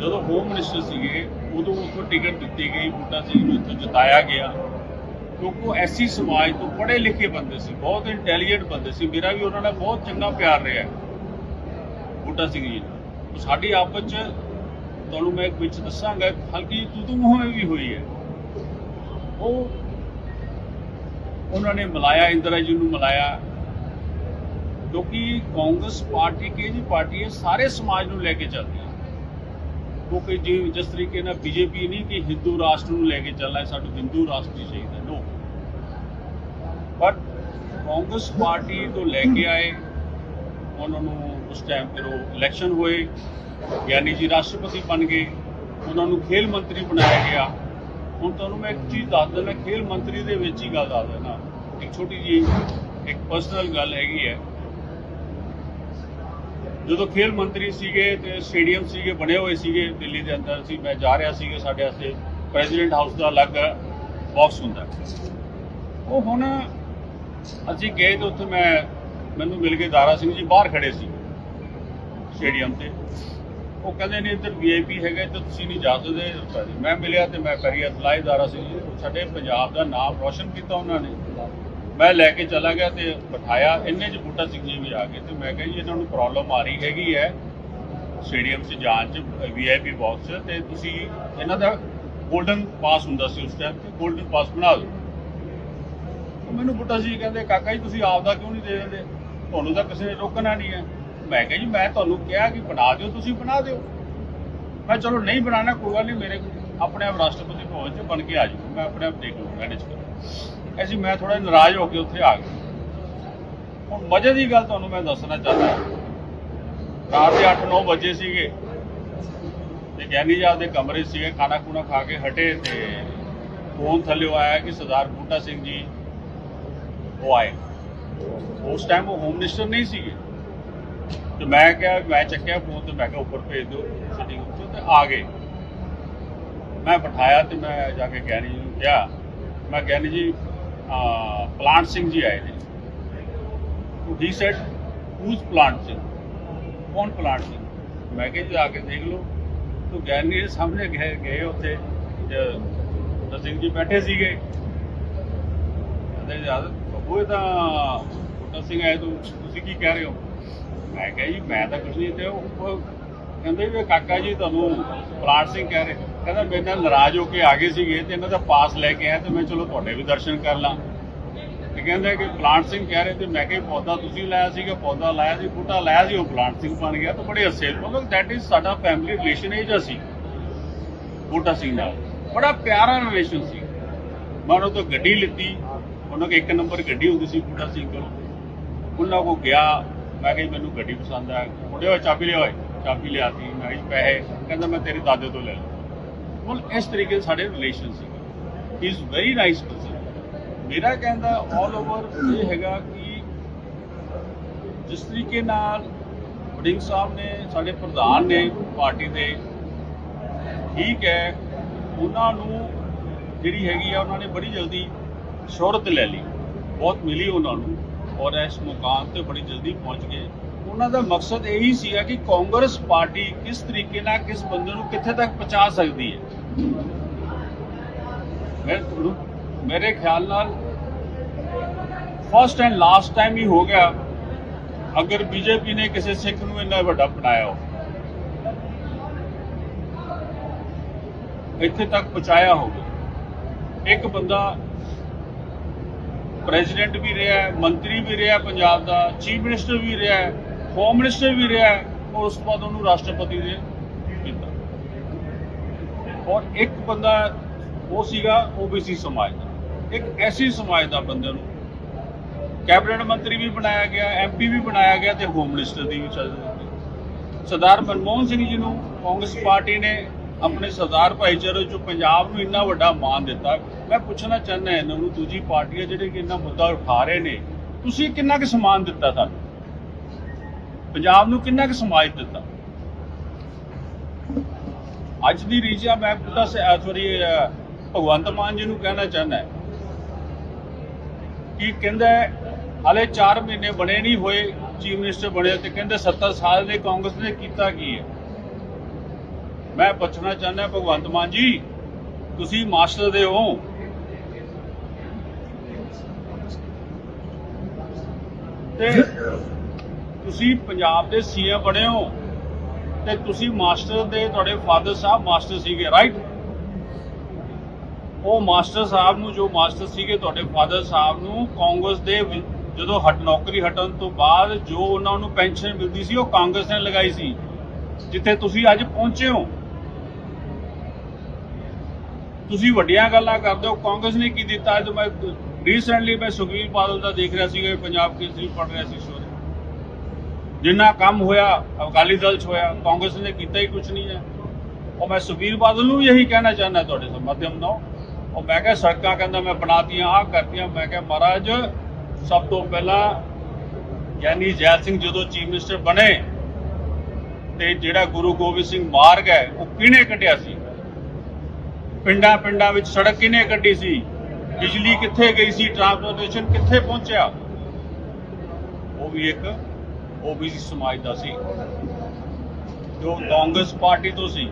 ਜਦੋਂ ਹੋਮ ਮਿਨਿਸਟਰ ਸੀਗੇ, ਉਦੋਂ ਉੱਥੋਂ ਟਿਕਟ ਦਿੱਤੀ ਗਈ, ਬੂਟਾ ਸਿੰਘ ਨੂੰ ਇੱਥੋਂ ਜਿਤਾਇਆ ਗਿਆ। ਕਿਉਂਕਿ ਉਹ ਐਸੀ ਸਮਾਜ ਤੋਂ ਪੜ੍ਹੇ ਲਿਖੇ ਬੰਦੇ ਸੀ, ਬਹੁਤ ਇੰਟੈਲੀਜੈਂਟ ਬੰਦੇ ਸੀ। ਮੇਰਾ ਵੀ ਉਹਨਾਂ ਨਾਲ ਬਹੁਤ ਚੰਗਾ ਪਿਆਰ ਰਿਹਾ ਬੂਟਾ ਸਿੰਘ ਜੀ ਨਾਲ। ਸਾਡੀ ਆਪਸ ਚ, ਤੁਹਾਨੂੰ ਮੈਂ ਇੱਕ ਵਿੱਚ ਦੱਸਾਂਗਾ, ਹਲਕੀ ਤੂੰ ਤੂੰ ਹੋਵੇਂ ਵੀ ਹੋਈ ਹੈ। ਉਹ ਉਹਨਾਂ ਨੇ ਮਲਾਇਆ, ਇੰਦਰਾ ਜੀ ਨੂੰ ਮਿਲਾਇਆ। ਕਿਉਂਕਿ ਕਾਂਗਰਸ ਪਾਰਟੀ ਕੀ ਜੀ? ਪਾਰਟੀ ਹੈ ਸਾਰੇ ਸਮਾਜ ਨੂੰ ਲੈ ਕੇ ਚੱਲਦੀ ਹੈ। ਕਿਉਂਕਿ ਜੀ ਜਿਸ ਤਰੀਕੇ ਨਾਲ ਬੀਜੇਪੀ ਨਹੀਂ ਕਿ ਹਿੰਦੂ ਰਾਸ਼ਟਰ ਨੂੰ ਲੈ ਕੇ ਚੱਲਣਾ ਹੈ ਸਾਨੂੰ ਹਿੰਦੂ ਰਾਸ਼ਟਰ ਹੀ ਚਾਹੀਦਾ ਨੋ ਬਟ ਕਾਂਗਰਸ ਪਾਰਟੀ ਤੋਂ ਲੈ ਕੇ ਆਏ, ਉਹਨਾਂ ਨੂੰ ਉਸ ਟਾਈਮ ਫਿਰ ਉਹ ਇਲੈਕਸ਼ਨ ਹੋਏ ਗਿਆਨੀ ਜੀ ਰਾਸ਼ਟਰਪਤੀ ਬਣ ਗਏ, ਉਹਨਾਂ ਨੂੰ ਖੇਲ ਮੰਤਰੀ ਬਣਾਇਆ ਗਿਆ। ਹੁਣ ਤੁਹਾਨੂੰ ਮੈਂ ਇੱਕ ਚੀਜ਼ ਦੱਸ ਦਿੰਦਾ ਖੇਲ ਮੰਤਰੀ ਦੇ ਵਿੱਚ ਹੀ ਗੱਲ ਦੱਸ ਦਿੰਦਾ ਇੱਕ ਛੋਟੀ ਜੀ ਇੱਕ ਪਰਸਨਲ ਗੱਲ ਹੈਗੀ ਹੈ। ਜਦੋਂ ਖੇਲ ਮੰਤਰੀ ਸੀਗੇ ਤੇ ਸਟੇਡੀਅਮ ਸੀਗੇ, ਬਣੇ ਹੋਏ ਸੀਗੇ, ਦਿੱਲੀ ਦੇ ਅੰਦਰ ਸੀ ਮੈਂ ਜਾ ਰਿਹਾ ਸੀਗਾ, ਸਾਡੇ ਵਾਸਤੇ ਪ੍ਰੈਜ਼ੀਡੈਂਟ ਹਾਊਸ ਦਾ ਅਲੱਗ ਬਾਕਸ ਹੁੰਦਾ। ਉਹ ਹੁਣ ਅਸੀਂ ਗਏ ਤੇ ਉੱਥੇ ਮੈਂ, ਮੈਨੂੰ ਮਿਲ ਕੇ ਦਾਰਾ ਸਿੰਘ ਜੀ ਬਾਹਰ ਖੜੇ ਸੀ। ਸਟੇਡੀਅਮ ਤੇ। ਉਹ ਕਹਿੰਦੇ ਨੇ ਇੱਧਰ ਵੀਆਈਪੀ ਹੈਗਾ, ਤੇ ਤੁਸੀਂ ਨਹੀਂ ਜਾ ਸਕਦੇ ਮੈਂ ਮਿਲਿਆ ਤੇ ਮੈਂ ਕਰੀ ਅਤਲਾਈ ਦਾਰਾ ਸਿੰਘ ਜੀ, ਸਾਡੇ ਪੰਜਾਬ ਦਾ ਨਾਮ ਰੋਸ਼ਨ ਕੀਤਾ ਉਹਨਾਂ ਨੇ। ਮੈਂ ਲੈ ਕੇ ਚਲਾ ਗਿਆ ਤੇ ਬਿਠਾਇਆ। ਇੰਨੇ ਚ ਬੂਟਾ ਸਿੰਘ ਜੀ ਵੀ ਆ ਗਏ ਤੇ ਮੈਂ ਕਿਹਾ ਜੀ, ਇਹਨਾਂ ਨੂੰ ਪ੍ਰੋਬਲਮ ਆ ਰਹੀ ਹੈਗੀ ਹੈ। ਸਟੇਡੀਅਮ 'ਚ ਜਾਣ 'ਚ ਵੀਆਈਪੀ ਬਾਕਸ 'ਚ, ਤੇ ਤੁਸੀਂ ਇਹਨਾਂ ਦਾ 골ਡਨ ਪਾਸ ਹੁੰਦਾ ਸੀ ਉਸ ਟਾਈਮ ਤੇ 골ਡਨ ਪਾਸ ਬਣਾ ਦਿਓ। ਮੈਨੂੰ ਬੁੱਟਾ ਜੀ ਕਹਿੰਦੇ, ਕਾਕਾ ਜੀ, ਤੁਸੀਂ ਆਪ ਦਾ ਕਿਉਂ ਨਹੀਂ ਦੇ ਦਿੰਦੇ? ਤੁਹਾਨੂੰ ਤਾਂ ਕਿਸੇ ਨੇ ਰੋਕਣਾ ਨਹੀਂ ਹੈ। ਮੈਂ ਕਿਹਾ ਜੀ, ਮੈਂ ਤੁਹਾਨੂੰ ਕਿਹਾ ਕਿ ਬਣਾ ਦਿਓ, ਤੁਸੀਂ ਬਣਾ ਦਿਓ। ਮੈਂ ਚਲੋ, ਨਹੀਂ ਬਣਾਣਾ ਕੋਈ ਗੱਲ ਨਹੀਂ, ਮੇਰੇ ਆਪਣੇ ਆਪ ਰਾਸ਼ਟਰਪਤੀ ਭਵਨ 'ਚ ਬਣ ਕੇ ਆ ਜਾਊਗਾ, ਮੈਂ ਆਪਣੇ ਆਪ ਦੇਖ ਲਊਂਗਾ ਮੈਨੇਜ ਕਰ। ਐਸੀ ਮੈਂ ਥੋੜਾ ਨਾਰਾਜ਼ ਹੋ ਕੇ ਉੱਥੇ ਆ ਗਿਆ। ਹੁਣ ਮਜ਼ੇ ਦੀ ਗੱਲ ਤੁਹਾਨੂੰ ਮੈਂ ਦੱਸਣਾ ਚਾਹੁੰਦਾ। ਰਾਤ ਦੇ 8-9 ਵਜੇ ਸੀਗੇ। ਤੇ ਗਿਆਨੀ ਜੀ ਆਪਦੇ ਕਮਰੇ ਸੀਗੇ, ਖਾਣਾ ਖੂਣਾ ਖਾ ਕੇ ਹਟੇ ਤੇ ਫੋਨ ਥੱਲੇ ਆਇਆ ਕਿ ਸਰਦਾਰ ਬੂਟਾ ਸਿੰਘ ਜੀ ਉਹ ਆਏ। ਉਸ ਟਾਈਮ ਉਹ ਹੋਮ ਮਿਨਿਸਟਰ ਨਹੀਂ ਸੀਗੇ। ਤੇ ਮੈਂ ਕਿਹਾ, ਮੈਂ ਚੱਕਿਆ ਫੋਨ ਤੇ ਮੈਂ ਕਿਹਾ, ਉੱਪਰ ਭੇਜ ਦਿਓ ਸਿਟਿੰਗ ਉੱਤੇ ਤੇ ਆ ਗਏ। ਮੈਂ ਬਿਠਾਇਆ ਤੇ ਮੈਂ ਜਾ ਕੇ ਗਿਆਨੀ ਜੀ ਨੂੰ ਕਿਹਾ, ਮੈਂ ਗਿਆਨੀ ਜੀ ਪਲਾਂਟ ਸਿੰਘ ਜੀ ਆਏ ਨੇ। He said who's plant Singh ਕੌਣ ਪਲਾਂਟ ਸਿੰਘ ਮੈਂ ਕਿਹਾ, ਜੀ, ਆ ਕੇ ਦੇਖ ਲਓ। ਤੋ ਗਿਆਨੀ ਦੇ ਸਾਹਮਣੇ ਗਏ ਗਏ ਉੱਥੇ ਸਿੰਘ ਜੀ ਬੈਠੇ ਸੀਗੇ। ਕਹਿੰਦੇ, ਯਾਰ ਬੱਬੂ ਤਾਂ ਬੂਟਾ ਸਿੰਘ ਆਏ ਤੂੰ, ਤੁਸੀਂ ਕੀ ਕਹਿ ਰਹੇ ਹੋ? ਮੈਂ ਕਿਹਾ ਜੀ, ਮੈਂ ਤਾਂ ਕੁਝ ਨਹੀਂ ਤੇ ਉਹ ਕਹਿੰਦੇ ਵੀ ਕਾਕਾ ਜੀ ਤੁਹਾਨੂੰ ਪਲਾਟ ਸਿੰਘ ਕਹਿ ਰਹੇ। ਕਹਿੰਦਾ ਮੇਰੇ ਨਾਲ ਨਾਰਾਜ਼ ਹੋ ਕੇ ਆ ਗਏ ਸੀਗੇ ਤੇ ਇਹਨਾਂ ਦਾ ਪਾਸ ਲੈ ਕੇ ਆਇਆ ਤੇ ਮੈਂ ਚਲੋ ਤੁਹਾਡੇ ਵੀ ਦਰਸ਼ਨ ਕਰ ਲਾਂ। ਤੇ ਕਹਿੰਦੇ ਕਿ ਪਲਾਂਟ ਸਿੰਘ ਕਹਿ ਰਹੇ ਤੇ ਮੈਂ ਕਿਹਾ ਪੌਦਾ ਤੁਸੀਂ ਲਾਇਆ ਸੀਗਾ, ਪੌਦਾ ਲਾਇਆ ਸੀ, ਬੂਟਾ ਲਾਇਆ ਸੀ, ਉਹ ਪਲਾਂਟ ਸਿੰਘ ਬਣ ਗਿਆ ਤਾਂ ਬੜੇ ਅਸੇ ਮਤਲਬ ਦੈਟ ਇਜ਼ ਸਾਡਾ ਫੈਮਿਲੀ ਰਿਲੇਸ਼ਨ ਇਹ ਜਿਹਾ ਸੀ, ਬੂਟਾ ਸਿੰਘ ਨਾਲ। ਬੜਾ ਪਿਆਰਾ ਰਿਲੇਸ਼ਨ ਸੀ। ਮੈਂ ਉਹਨਾਂ ਤੋਂ ਗੱਡੀ ਲਿੱਤੀ, ਉਹਨਾਂ ਕੋਲ ਇੱਕ ਨੰਬਰ ਗੱਡੀ ਹੁੰਦੀ ਸੀ ਬੂਟਾ ਸਿੰਘ ਕੋਲ। ਉਹਨਾਂ ਕੋ ਗਿਆ ਮੈਂ ਕਿਹਾ ਜੀ, ਮੈਨੂੰ ਗੱਡੀ ਪਸੰਦ ਆ। ਮੁੰਡੇ ਹੋਏ, ਚਾਬੀ ਲਿਆ ਹੋਏ। ਚਾਬੀ ਲਿਆਤੀ, ਮੈਂ ਕਿਹਾ ਜੀ, ਪੈਸੇ। ਕਹਿੰਦਾ, ਮੈਂ ਤੇਰੇ ਦਾਦੇ ਤੋਂ ਲੈ ਲਵਾਂ ਹੁਣ ਇਸ ਤਰੀਕੇ ਦੇ ਸਾਡੇ ਰਿਲੇਸ਼ਨ ਸੀ ਇਜ਼ ਵੈਰੀ ਨਾਈਸ ਪਰਸਨ ਮੇਰਾ ਕਹਿੰਦਾ ਆਲ ਓਵਰ ਇਹ ਹੈਗਾ ਕਿ ਜਿਸ ਤਰੀਕੇ ਨਾਲ ਵਡਿੰਗ ਸਾਹਿਬ ਨੇ, ਸਾਡੇ ਪ੍ਰਧਾਨ ਨੇ ਪਾਰਟੀ ਦੇ, ਠੀਕ ਹੈ, ਉਹਨਾਂ ਨੂੰ ਜਿਹੜੀ ਹੈਗੀ ਆ, ਉਹਨਾਂ ਨੇ ਬੜੀ ਜਲਦੀ ਸ਼ੋਹਰਤ ਲੈ ਲਈ। ਬਹੁਤ ਮਿਲੀ ਉਹਨਾਂ ਨੂੰ। ਔਰ ਇਸ ਮੁਕਾਮ ਤੇ ਬੜੀ ਜਲਦੀ ਪਹੁੰਚ ਗਏ। ਉਹਨਾਂ ਦਾ ਮਕਸਦ ਇਹੀ ਸੀਗਾ ਕਿ ਕਾਂਗਰਸ ਪਾਰਟੀ ਕਿਸ ਤਰੀਕੇ ਨਾਲ ਕਿਸ ਬੰਦੇ ਨੂੰ ਕਿੱਥੇ ਤੱਕ ਪਹੁੰਚਾ ਸਕਦੀ ਹੈ। ਮੇਰੇ ਖਿਆਲ ਨਾਲ ਫਸਟ ਐਂਡ ਲਾਸਟ ਟਾਈਮ ਹੀ ਹੋ ਗਿਆ, ਅਗਰ ਬੀਜੇਪੀ ਨੇ ਕਿਸੇ ਸਿੱਖ ਨੂੰ ਇੰਨਾ ਵੱਡਾ ਬਣਾਇਆ ਹੋ ਇੱਥੇ ਤੱਕ ਪਹੁੰਚਾਇਆ ਹੋਵੇ। ਇੱਕ ਬੰਦਾ ਪ੍ਰੈਜ਼ੀਡੈਂਟ ਵੀ ਰਿਹਾ ਹੈ, ਮੰਤਰੀ ਵੀ ਰਿਹਾ ਪੰਜਾਬ ਦਾ ਚੀਫ ਮਿਨਿਸਟਰ ਵੀ ਰਿਹਾ ਹੈ, ਹੋਮ ਮਿਨਿਸਟਰ ਵੀ ਰਿਹਾ ਹੈ, ਔਰ ਉਸ ਤੋਂ ਬਾਅਦ ਉਹਨੂੰ ਰਾਸ਼ਟਰਪਤੀ ਦੇ ਕੀਤਾ। ਔਰ ਇੱਕ ਬੰਦਾ ਉਹ ਸੀਗਾ ਓਬੀਸੀ ਸਮਾਜ ਦਾ। ਇੱਕ ਐਸੀ ਸਮਾਜ ਦਾ ਬੰਦੇ ਨੂੰ ਕੈਬਨਿਟ ਮੰਤਰੀ ਵੀ ਬਣਾਇਆ ਗਿਆ ਐਮਪੀ ਵੀ ਬਣਾਇਆ ਗਿਆ ਤੇ ਹੋਮ ਮਿਨਿਸਟਰ ਦੀ ਵੀ ਚੱਲ ਸਰਦਾਰ ਮਨਮੋਹਨ ਸਿੰਘ ਜੀ ਨੂੰ ਕਾਂਗਰਸ ਪਾਰਟੀ ਨੇ ਆਪਣੇ ਸਰਦਾਰ ਭਾਈਚਾਰੇ ਚੋਂ ਪੰਜਾਬ ਨੂੰ ਇੰਨਾ ਵੱਡਾ ਮਾਣ ਦਿੱਤਾ। ਮੈਂ ਪੁੱਛਣਾ ਚਾਹੁੰਦਾ ਇਹਨਾਂ ਨੂੰ ਦੂਜੀ ਪਾਰਟੀਆਂ ਜਿਹੜੇ ਕਿ ਇੰਨਾ ਮੁੱਦਾ ਉਠਾ ਰਹੇ ਨੇ। ਤੁਸੀਂ ਕਿੰਨਾ ਕੁ ਸਮਾਨ ਦਿੱਤਾ ਸਾਨੂੰ? ਪੰਜਾਬ ਨੂੰ ਕਿੰਨਾ ਕੁ ਸਮਾਜ ਦਿੱਤਾ? ਅੱਜ ਦੀ ਰੀਜਾ ਮੈਂ ਬੁੱਢਾ ਸੌਰੀ ਭਗਵੰਤ ਮਾਨ ਜੀ ਨੂੰ ਕਹਿਣਾ ਚਾਹੁੰਦਾ ਕਿ ਕਹਿੰਦਾ ਹੈ, ਹਾਲੇ 4 ਮਹੀਨੇ ਬਣੇ ਨਹੀਂ ਹੋਏ ਚੀਫ ਮਿਨਿਸਟਰ ਬਣੇ ਤੇ ਕਹਿੰਦੇ 70 ਸਾਲ ਦੇ ਕਾਂਗਰਸ ਨੇ ਕੀਤਾ ਕੀ ਹੈ? ਮੈਂ ਪੁੱਛਣਾ ਚਾਹੁੰਦਾ ਭਗਵੰਤ ਮਾਨ ਜੀ, ਤੁਸੀਂ ਮਾਸਟਰ ਦੇ ਹੋ। ਤੇ ਤੁਸੀਂ ਪੰਜਾਬ ਦੇ ਸੀਐਮ ਬਣੇ ਹੋ, ਤੇ ਤੁਸੀਂ ਮਾਸਟਰ ਦੇ ਤੁਹਾਡੇ ਫਾਦਰ ਸਾਹਿਬ ਮਾਸਟਰ ਸੀਗੇ ਰਾਈਟ ਉਹ ਮਾਸਟਰ ਸਾਹਿਬ ਨੂੰ, ਜੋ ਮਾਸਟਰ ਸੀਗੇ ਤੁਹਾਡੇ ਫਾਦਰ ਸਾਹਿਬ ਨੂੰ, ਕਾਂਗਰਸ ਦੇ ਜਦੋਂ ਹਟ, ਨੌਕਰੀ ਹਟਣ ਤੋਂ ਬਾਅਦ ਜੋ ਉਹਨਾਂ ਨੂੰ ਪੈਨਸ਼ਨ ਮਿਲਦੀ ਸੀ, ਉਹ ਕਾਂਗਰਸ ਨੇ ਲਗਾਈ ਸੀ। ਜਿੱਥੇ ਤੁਸੀਂ ਅੱਜ ਪਹੁੰਚੇ ਹੋ। ਤੁਸੀਂ ਵੱਡੀਆਂ ਗੱਲਾਂ ਕਰਦੇ ਹੋ, ਕਾਂਗਰਸ ਨੇ ਕੀ ਦਿੱਤਾ? ਅੱਜ ਮੈਂ ਰੀਸੈਂਟਲੀ ਮੈਂ ਸੁਖਬੀਰ ਬਾਦਲ ਦਾ ਦੇਖ ਰਿਹਾ ਸੀਗਾ ਪੰਜਾਬ ਕੇਸਰੀ ਪੜ ਰਿਹਾ ਸੀ ਸ਼ੋਅ ਜਿੰਨਾ ਕੰਮ ਹੋਇਆ, ਅਕਾਲੀ ਦਲ 'ਚ ਹੋਇਆ, ਕਾਂਗਰਸ ਨੇ ਕੀਤਾ ਹੀ ਕੁਝ ਨਹੀਂ ਹੈ। ਉਹ ਮੈਂ ਸੁਖਬੀਰ ਬਾਦਲ ਨੂੰ ਵੀ ਇਹੀ ਕਹਿਣਾ ਚਾਹੁੰਦਾ ਤੁਹਾਡੇ ਤੋਂ, ਮਾਧਿਅਮ ਨਾਲ ਉਹ ਮੈਂ ਕਿਹਾ ਸੜਕਾਂ ਕਹਿੰਦਾ ਮੈਂ ਬਣਾਤੀਆਂ, ਆਹ ਕਰਤੀਆਂ। ਮੈਂ ਕਿਹਾ ਮਹਾਰਾਜ, ਸਭ ਤੋਂ ਪਹਿਲਾਂ ਗਿਆਨੀ ਜੈਲ ਸਿੰਘ ਜਦੋਂ ਚੀਫ ਮਿਨਿਸਟਰ ਬਣੇ ਤੇ ਜਿਹੜਾ ਗੁਰੂ ਗੋਬਿੰਦ ਸਿੰਘ ਮਾਰਗ ਹੈ, ਉਹ ਕਿਹਨੇ ਕੱਢਿਆ ਸੀ? ਪਿੰਡਾਂ ਪਿੰਡਾਂ ਵਿੱਚ ਸੜਕ ਕਿਹਨੇ ਕੱਢੀ ਸੀ? ਬਿਜਲੀ ਕਿੱਥੇ ਗਈ ਸੀ? ਟਰਾਂਸਪੋਰਟੇਸ਼ਨ ਕਿੱਥੇ ਪਹੁੰਚਿਆ? ਉਹ ਵੀ ਇੱਕ ਓਬੀਸੀ ਸਮਾਜ ਦਾ ਸੀ। ਜੋ ਕਾਂਗਰਸ ਪਾਰਟੀ ਤੋਂ ਸੀ।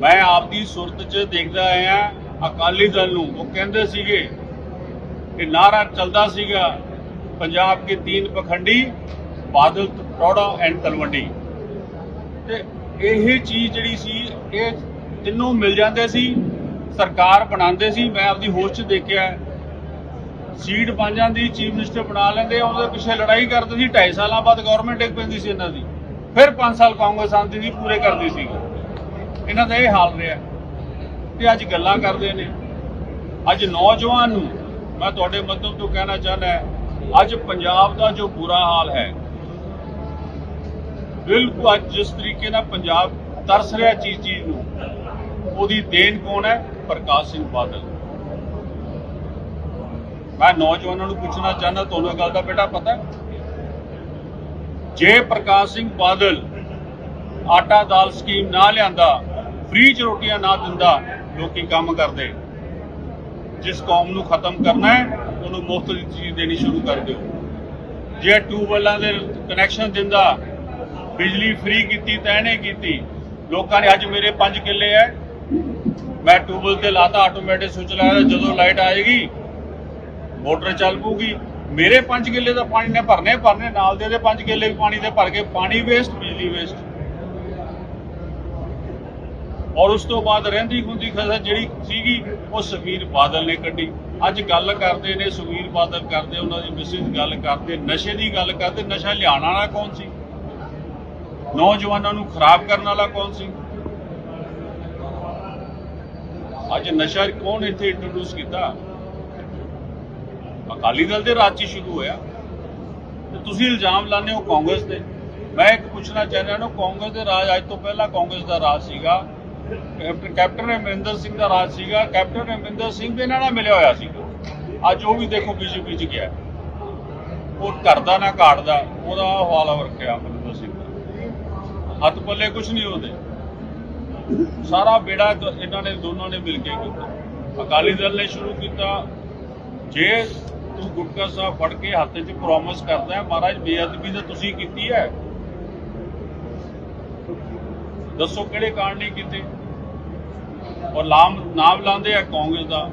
ਮੈਂ ਆਪਦੀ ਸੁਰਤ 'ਚ ਦੇਖਦਾ ਆਇਆ ਅਕਾਲੀ ਦਲ ਨੂੰ। ਉਹ ਕਹਿੰਦੇ ਸੀਗੇ ਕਿ ਨਾਰਾ ਚੱਲਦਾ ਸੀਗਾ ਪੰਜਾਬ ਕੇ ਤੀਨ ਪਖੰਡੀ, ਬਾਦਲ ਟੌੜਾ ਐਂਡ ਤਲਵੰਡੀ। ਤੇ ਇਹ ਚੀਜ਼ ਜਿਹੜੀ ਸੀ, ਇਹ ਤਿੰਨੋਂ ਮਿਲ ਜਾਂਦੇ ਸੀ, ਸਰਕਾਰ ਬਣਾਉਂਦੇ ਸੀ, ਮੈਂ ਆਪਦੀ ਹੋਸ਼ 'ਚ ਦੇਖਿਆ। ਸੀਟ ਬਣ ਜਾਂਦੀ, ਚੀਫ ਮਿਨਿਸਟਰ ਬਣਾ ਲੈਂਦੇ, ਉਹਦੇ ਪਿੱਛੇ ਲੜਾਈ ਕਰਦੇ ਸੀ 2.5 ਸਾਲਾਂ ਬਾਅਦ ਗਵਰਨਮੈਂਟ ਇੱਕ ਪੈਂਦੀ ਸੀ ਇਹਨਾਂ ਦੀ। ਫਿਰ 5 ਸਾਲ ਕਾਂਗਰਸ ਆਉਂਦੀ ਸੀ, ਪੂਰੇ ਕਰਦੀ ਸੀ। ਇਹਨਾਂ ਦਾ ਇਹ ਹਾਲ ਰਿਹਾ। ਤੇ ਅੱਜ ਗੱਲਾਂ ਕਰਦੇ ਨੇ। ਅੱਜ ਨੌਜਵਾਨ ਨੂੰ ਮੈਂ ਤੁਹਾਡੇ ਮੱਧਮ ਤੋਂ ਕਹਿਣਾ ਚਾਹੁੰਦਾ ਅੱਜ ਪੰਜਾਬ ਦਾ ਜੋ ਬੁਰਾ ਹਾਲ ਹੈ, ਬਿਲਕੁਲ ਅੱਜ ਜਿਸ ਤਰੀਕੇ ਨਾਲ ਪੰਜਾਬ ਤਰਸ ਰਿਹਾ ਚੀਜ਼ ਚੀਜ਼ ਨੂੰ ਉਹਦੀ ਦੇਣ ਕੌਣ ਹੈ? ਪ੍ਰਕਾਸ਼ ਸਿੰਘ ਬਾਦਲ। ਮੈਂ ਨੌਜਵਾਨਾਂ ਨੂੰ ਪੁੱਛਣਾ ਚਾਹੁੰਦਾ, ਤੁਹਾਨੂੰ ਇਹ ਗੱਲ ਦਾ ਬੇਟਾ ਪਤਾ ਜੇ ਪ੍ਰਕਾਸ਼ ਸਿੰਘ ਬਾਦਲ ਆਟਾ ਦਾਲ ਸਕੀਮ ਨਾ ਲਿਆਂਦਾ ਫ੍ਰੀ ਚ ਰੋਟੀਆਂ ਨਾ ਦਿੰਦਾ, ਲੋਕੀ ਕੰਮ ਕਰਦੇ। ਜਿਸ ਕੌਮ ਨੂੰ ਖਤਮ ਕਰਨਾ ਹੈ, ਉਹਨੂੰ ਮੁਫਤ ਦੀ ਚੀਜ਼ ਦੇਣੀ ਸ਼ੁਰੂ ਕਰ ਦਿਓ। ਜੇ ਟਿਊਬਵੈਲਾਂ ਦੇ ਕਨੈਕਸ਼ਨ ਦਿੰਦਾ, ਬਿਜਲੀ ਫ੍ਰੀ ਕੀਤੀ ਤਾਂ ਇਹਨੇ ਕੀਤੀ। ਲੋਕਾਂ ਨੇ ਅੱਜ ਮੇਰੇ 5 ਕਿੱਲੇ ਹੈ ਮੈਂ ਟਿਊਬਵੈੱਲ ਤੇ ਲਾਤਾ ਆਟੋਮੈਟਿਕ ਸੁਚ ਲਾਇਆ, ਜਦੋਂ ਲਾਈਟ ਆਏਗੀ, ਮੋਟਰ ਚੱਲ ਪੂਗੀ ਮੇਰੇ 5 ਕਿੱਲੇ ਦਾ ਪਾਣੀ ਨੇ ਭਰਨੇ ਭਰਨੇ ਨਾਲ ਦੇ ਦੇ 5 ਕਿੱਲੇ ਵੀ ਪਾਣੀ ਦੇ ਭਰ ਕੇ, ਪਾਣੀ ਵੇਸਟ ਬਿਜਲੀ ਵੇਸਟ ਔਰ ਉਸ ਤੋਂ ਬਾਅਦ ਰਹਿੰਦੀ ਖੁੰਦੀ ਖਸਰ ਜਿਹੜੀ ਸੀਗੀ, ਉਹ ਸੁਖਬੀਰ ਬਾਦਲ ਨੇ ਕੱਢੀ। ਅੱਜ ਗੱਲ ਕਰਦੇ ਨੇ, ਸੁਖਬੀਰ ਬਾਦਲ ਕਰਦੇ, ਉਹਨਾਂ ਦੀ ਮਿਸਿਸ ਗੱਲ ਕਰਦੇ, ਨਸ਼ੇ ਦੀ ਗੱਲ ਕਰਦੇ, ਨਸ਼ਾ ਲਿਆਉਣ ਵਾਲਾ ਕੌਣ ਸੀ? ਨੌਜਵਾਨਾਂ ਨੂੰ ਖਰਾਬ ਕਰਨ ਵਾਲਾ ਕੌਣ ਸੀ? ਅੱਜ ਨਸ਼ਾ ਕੌਣ ਇੱਥੇ ਇੰਟਰੋਡਿਊਸ ਕੀਤਾ? ਅਕਾਲੀ ਦਲ ਦੇ ਰਾਜ 'ਚ ਸ਼ੁਰੂ ਹੋਇਆ। ਤੇ ਤੁਸੀਂ ਇਲਜ਼ਾਮ ਲਾਉਂਦੇ ਹੋ ਕਾਂਗਰਸ ਤੇ। ਮੈਂ ਇੱਕ ਪੁੱਛਣਾ ਚਾਹੁੰਦਾ ਹਾਂ ਕਾਂਗਰਸ ਦੇ ਰਾਜ ਅੱਜ ਤੋਂ ਪਹਿਲਾਂ ਕਾਂਗਰਸ ਦਾ ਰਾਜ ਸੀਗਾ। ਕੈਪਟਨ ਕੈਪਟਨ ਅਮਰਿੰਦਰ ਸਿੰਘ ਦਾ ਰਾਜ ਸੀਗਾ। ਕੈਪਟਨ ਅਮਰਿੰਦਰ ਸਿੰਘ ਵੀ ਇਹਨਾਂ ਨਾਲ ਮਿਲਿਆ ਹੋਇਆ ਸੀ। ਅੱਜ ਉਹ ਵੀ ਦੇਖੋ ਬੀਜੇਪੀ 'ਚ ਗਿਆ। ਉਹ ਕਰਦਾ ਨਾ ਘਾਟਦਾ ਉਹਦਾ ਹਵਾਲਾ ਰੱਖਿਆ ਅਮਰਿੰਦਰ ਸਿੰਘ ਦਾ। ਹੱਥ ਪੱਲੇ ਕੁਝ ਨਹੀਂ ਉਹਦੇ। ਸਾਰਾ ਬੇੜਾ ਇਹਨਾਂ ਨੇ ਦੋਨਾਂ ਨੇ ਮਿਲ ਕੇ ਕੀਤਾ। ਅਕਾਲੀ ਦਲ ਨੇ ਸ਼ੁਰੂ ਕੀਤਾ। ਜੇ ਤੂੰ ਗੁਟਕਾ ਸਾਹਿਬ ਫੜ ਕੇ ਹੱਥ 'ਚ ਪ੍ਰੋਮਿਸ ਕਰਦਾ ਹੈ, ਮਹਾਰਾਜ ਬੇਅਦਬੀ ਤਾਂ ਤੁਸੀਂ ਕੀਤੀ ਹੈ। ਦੱਸੋ ਕਿਹੜੇ ਕਾਰਨ ਨਹੀਂ ਕੀਤੇ? ਔਰ ਲਾਮ ਨਾਮ ਲਾਉਂਦੇ ਆ ਕਾਂਗਰਸ ਦਾ।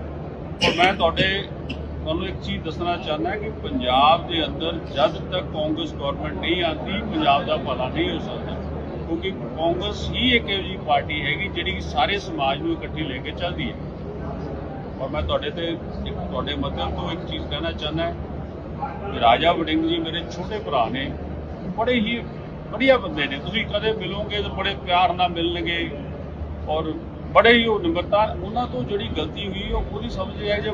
ਔਰ ਮੈਂ ਤੁਹਾਡੇ ਤੁਹਾਨੂੰ ਇੱਕ ਚੀਜ਼ ਦੱਸਣਾ ਚਾਹੁੰਦਾ ਕਿ ਪੰਜਾਬ ਦੇ ਅੰਦਰ ਜਦ ਤੱਕ ਕਾਂਗਰਸ ਗਵਰਨਮੈਂਟ ਨਹੀਂ ਆਉਂਦੀ, ਪੰਜਾਬ ਦਾ ਭਲਾ ਨਹੀਂ ਹੋ ਸਕਦਾ। ਕਿਉਂਕਿ ਕਾਂਗਰਸ ਹੀ ਇੱਕ ਇਹੋ ਜਿਹੀ ਪਾਰਟੀ ਹੈਗੀ ਜਿਹੜੀ ਸਾਰੇ ਸਮਾਜ ਨੂੰ ਇਕੱਠੀ ਲੈ ਕੇ ਚੱਲਦੀ ਹੈ। ਔਰ ਮੈਂ ਤੁਹਾਡੇ ਤੇ ਇੱਕ ਤੁਹਾਡੇ ਮੱਧਮ ਤੋਂ ਇੱਕ ਚੀਜ਼ ਕਹਿਣਾ ਚਾਹੁੰਦਾ ਕਿ ਰਾਜਾ ਵੜਿੰਗ ਜੀ ਮੇਰੇ ਛੋਟੇ ਭਰਾ ਨੇ, ਬੜੇ ਹੀ ਵਧੀਆ ਬੰਦੇ ਨੇ। ਤੁਸੀਂ ਕਦੇ ਮਿਲੋਗੇ ਤਾਂ ਬੜੇ ਪਿਆਰ ਨਾਲ ਮਿਲਣਗੇ ਔਰ ਬੜੇ ਹੀ ਉਹ ਨਿਮਰਤਾ ਉਹਨਾਂ ਤੋਂ ਜਿਹੜੀ ਗਲਤੀ ਹੋਈ ਉਹ ਪੂਰੀ ਸਮਝ ਹੈ ਜੇ।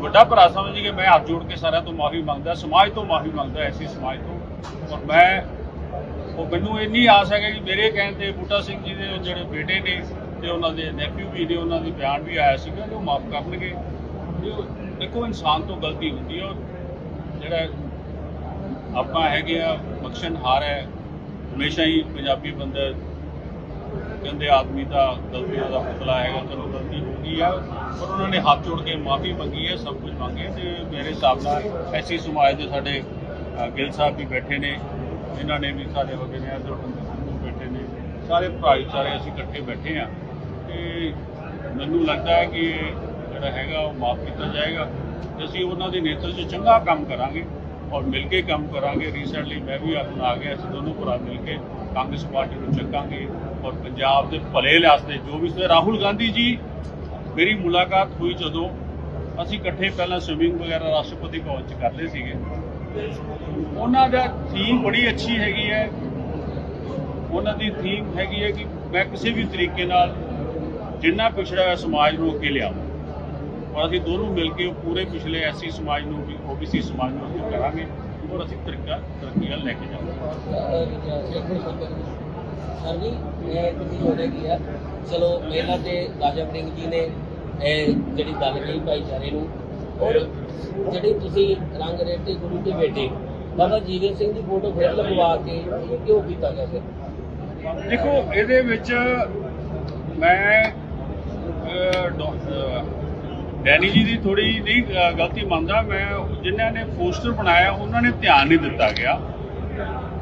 ਵੱਡਾ ਭਰਾ ਸਮਝ ਕੇ ਮੈਂ ਹੱਥ ਜੋੜ ਕੇ ਸਾਰਿਆਂ ਤੋਂ ਮਾਫੀ ਮੰਗਦਾ, ਸਮਾਜ ਤੋਂ ਮਾਫੀ ਮੰਗਦਾ ਐਸੀ ਸਮਾਜ ਤੋਂ। ਔਰ ਮੈਂ ਉਹ ਮੈਨੂੰ ਇੰਨੀ ਆਸ ਹੈ ਕਿ ਮੇਰੇ ਕਹਿਣ ਤੇ ਬੂਟਾ ਸਿੰਘ ਜੀ ਦੇ ਜਿਹੜੇ ਬੇਟੇ ਨੇ ਤੇ ਉਹਨਾਂ ਦੇ ਨੈਫਿਊ ਵੀ ਨੇ ਉਹਨਾਂ ਦੀ ਬਿਆਨ ਵੀ ਆਇਆ ਸੀਗਾ ਕਿ ਉਹ ਮਾਫ ਕਰਨਗੇ। ਤੇ ਦੇਖੋ ਇਨਸਾਨ ਤੋਂ ਗਲਤੀ ਹੁੰਦੀ ਹੈ ਔਰ ਜਿਹੜਾ ਆਪਾਂ ਹੈਗੇ ਆ ਬਖਸ਼ਣਹਾਰ ਹੈ ਹਮੇਸ਼ਾ ਹੀ ਪੰਜਾਬੀ ਬੰਦੇ ਕਹਿੰਦੇ ਆਦਮੀ ਦਾ ਗਲਤੀਆਂ ਦਾ ਪੁਤਲਾ ਹੈਗਾ ਚਲੋ ਗਲਤੀ ਹੋ ਗਈ ਆ ਪਰ ਉਹਨਾਂ ਨੇ ਹੱਥ ਜੋੜ ਕੇ ਮਾਫੀ ਮੰਗੀ ਹੈ ਸਭ ਕੁਝ ਮੰਗੇ ਤੇ ਮੇਰੇ ਹਿਸਾਬ ਨਾਲ ਐਸੀ ਸਮਾਜ ਦੇ ਸਾਡੇ ਅ, ਗਿੱਲ ਸਾਹਿਬ ਵੀ ਬੈਠੇ ਨੇ। ਇਹਨਾਂ ਨੇ ਵੀ ਸਾਡੇ ਵਗੇ ਨੇ ਅਦਰ ਸੰਧੂ ਬੈਠੇ ਨੇ, ਸਾਰੇ ਭਾਈਚਾਰੇ ਅਸੀਂ ਇਕੱਠੇ ਬੈਠੇ ਆ ਤੇ ਮੈਨੂੰ ਲੱਗਦਾ ਹੈ ਕਿ ਜਿਹੜਾ ਹੈਗਾ, ਉਹ ਮਾਫ ਕੀਤਾ ਜਾਏਗਾ। ਤੇ ਅਸੀਂ ਉਹਨਾਂ ਦੇ ਨੇਤਰ 'ਚ ਚੰਗਾ ਕੰਮ ਕਰਾਂਗੇ ਔਰ ਮਿਲ ਕੇ ਕੰਮ ਕਰਾਂਗੇ। ਰੀਸੈਂਟਲੀ ਮੈਂ ਵੀ ਆਪਣਾ ਆ ਗਿਆ, ਅਸੀਂ ਦੋਨੋਂ ਭਰਾ ਮਿਲ ਕੇ ਕਾਂਗਰਸ ਪਾਰਟੀ ਨੂੰ ਚੱਕਾਂਗੇ ਔਰ ਪੰਜਾਬ ਦੇ ਭਲੇ ਵਾਸਤੇ ਜੋ ਵੀ ਸੀ। ਰਾਹੁਲ ਗਾਂਧੀ ਜੀ, ਮੇਰੀ ਮੁਲਾਕਾਤ ਹੋਈ ਜਦੋਂ ਅਸੀਂ ਇਕੱਠੇ ਪਹਿਲਾਂ ਸਵਿਮਿੰਗ ਵਗੈਰਾ ਰਾਸ਼ਟਰਪਤੀ ਭਵਨ 'ਚ ਕਰ ਕਰਦੇ ਸੀਗੇ। ਉਹਨਾਂ ਦਾ ਥੀਮ ਬੜੀ ਅੱਛੀ ਹੈਗੀ ਹੈ। ਉਹਨਾਂ ਦੀ ਥੀਮ ਹੈਗੀ ਹੈ ਕਿ ਮੈਂ ਕਿਸੇ ਵੀ ਤਰੀਕੇ ਨਾਲ ਜਿੰਨਾ ਪਿਛੜਾ ਹੋਇਆ ਸਮਾਜ ਨੂੰ ਅੱਗੇ ਲਿਆਵਾਂ। ਔਰ ਅਸੀਂ ਦੋਨੋਂ ਮਿਲ ਕੇ ਉਹ ਪੂਰੇ ਪਿਛਲੇ ਐਸੀ ਸਮਾਜ ਨੂੰ ਵੀ ਓਬੀਸੀ ਸਮਾਜ ਨੂੰ ਅੱਗੇ ਕਰਾਂਗੇ ਔਰ ਅਸੀਂ ਤਰੀਕਾ ਤਰੱਕੀ ਵੱਲ ਲੈ ਕੇ ਜਾਵਾਂਗੇ। ਸਰ ਜੀ ਇਹ ਤੁਸੀਂ ਹੋਣੇ ਕੀ ਆ। ਚਲੋ ਮੇਲਾ ਤੇ ਰਾਜਾ ਵੜਿੰਗ ਜੀ ਨੇ, ਇਹ ਜਿਹੜੀ ਗੱਲ ਕਹੀ ਭਾਈਚਾਰੇ ਨੂੰ ਔਰ ਜਿਹੜੀ ਤੁਸੀਂ ਰੰਗ ਰੇਤੇ ਗੁਰੂ ਦੇ ਬੇਟੇ ਬਾਬਾ ਜੀਵਨ ਸਿੰਘ ਦੀ ਫੋਟੋ ਫਿਰ ਲਗਵਾ ਕੇ ਇਹ ਕਿਉਂ ਕੀਤਾ ਗਿਆ ਫਿਰ? ਦੇਖੋ, ਇਹਦੇ ਵਿੱਚ ਮੈਂ ਡੈਨੀ ਜੀ ਦੀ ਥੋੜੀ ਨਹੀਂ ਗਲਤੀ ਮੰਨਦਾ। ਮੈਂ ਜਿਨ੍ਹਾਂ ਨੇ ਪੋਸਟਰ ਬਣਾਇਆ, ਉਹਨਾਂ ਨੇ ਧਿਆਨ ਨਹੀਂ ਦਿੱਤਾ ਗਿਆ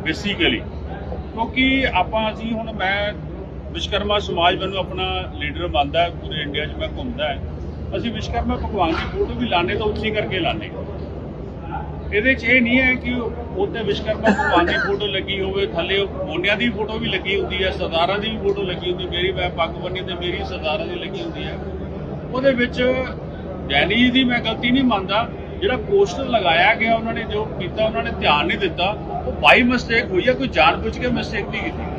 ਬੇਸਿਕਲੀ ਕਿਉਂਕਿ ਆਪਾਂ ਅਸੀਂ ਹੁਣ, ਮੈਂ ਵਿਸ਼ਕਰਮਾ ਸਮਾਜ ਮੈਨੂੰ ਆਪਣਾ ਲੀਡਰ ਮੰਨਦਾ ਪੂਰੇ ਇੰਡੀਆ 'ਚ ਮੈਂ ਘੁੰਮਦਾ ਹੈ। ਅਸੀਂ ਵਿਸ਼ਵਕਰਮਾ ਭਗਵਾਨ ਦੀ ਫੋਟੋ ਵੀ ਲਾਣੇ ਤਾਂ ਉੱਚੀ ਕਰਕੇ ਲਾਣੇ ਇਹਦੇ 'ਚ ਇਹ ਨਹੀਂ ਹੈ ਕਿ ਉੱਤੇ ਵਿਸ਼ਕਰਮਾ ਭਗਵਾਨ ਦੀ ਫੋਟੋ ਲੱਗੀ ਹੋਵੇ, ਥੱਲੇ ਮੋਨਿਆਂ ਦੀ ਫੋਟੋ ਵੀ ਲੱਗੀ ਹੁੰਦੀ ਹੈ, ਸਰਦਾਰਾਂ ਦੀ ਵੀ ਫੋਟੋ ਲੱਗੀ ਹੁੰਦੀ, ਮੇਰੀ ਮੈਂ ਪੱਗ ਬੰਨੀ ਤੇ ਮੇਰੀ ਸਰਦਾਰਾਂ ਦੀ ਲੱਗੀ ਹੁੰਦੀ ਹੈ। ਉਹਦੇ ਵਿੱਚ ਡੈਨੀ ਜੀ ਦੀ ਮੈਂ ਗਲਤੀ ਨਹੀਂ ਮੰਨਦਾ, ਜਿਹੜਾ ਪੋਸਟਰ ਲਗਾਇਆ ਗਿਆ ਉਹਨਾਂ ਨੇ, ਜੋ ਕੀਤਾ, ਉਹਨਾਂ ਨੇ ਧਿਆਨ ਨਹੀਂ ਦਿੱਤਾ, ਉਹ ਬਾਈ ਮਿਸਟੇਕ ਹੋਈ ਹੈ, ਕੋਈ ਜਾਣਬੁੱਝ ਕੇ ਮਿਸਟੇਕ ਨਹੀਂ ਕੀਤੀ।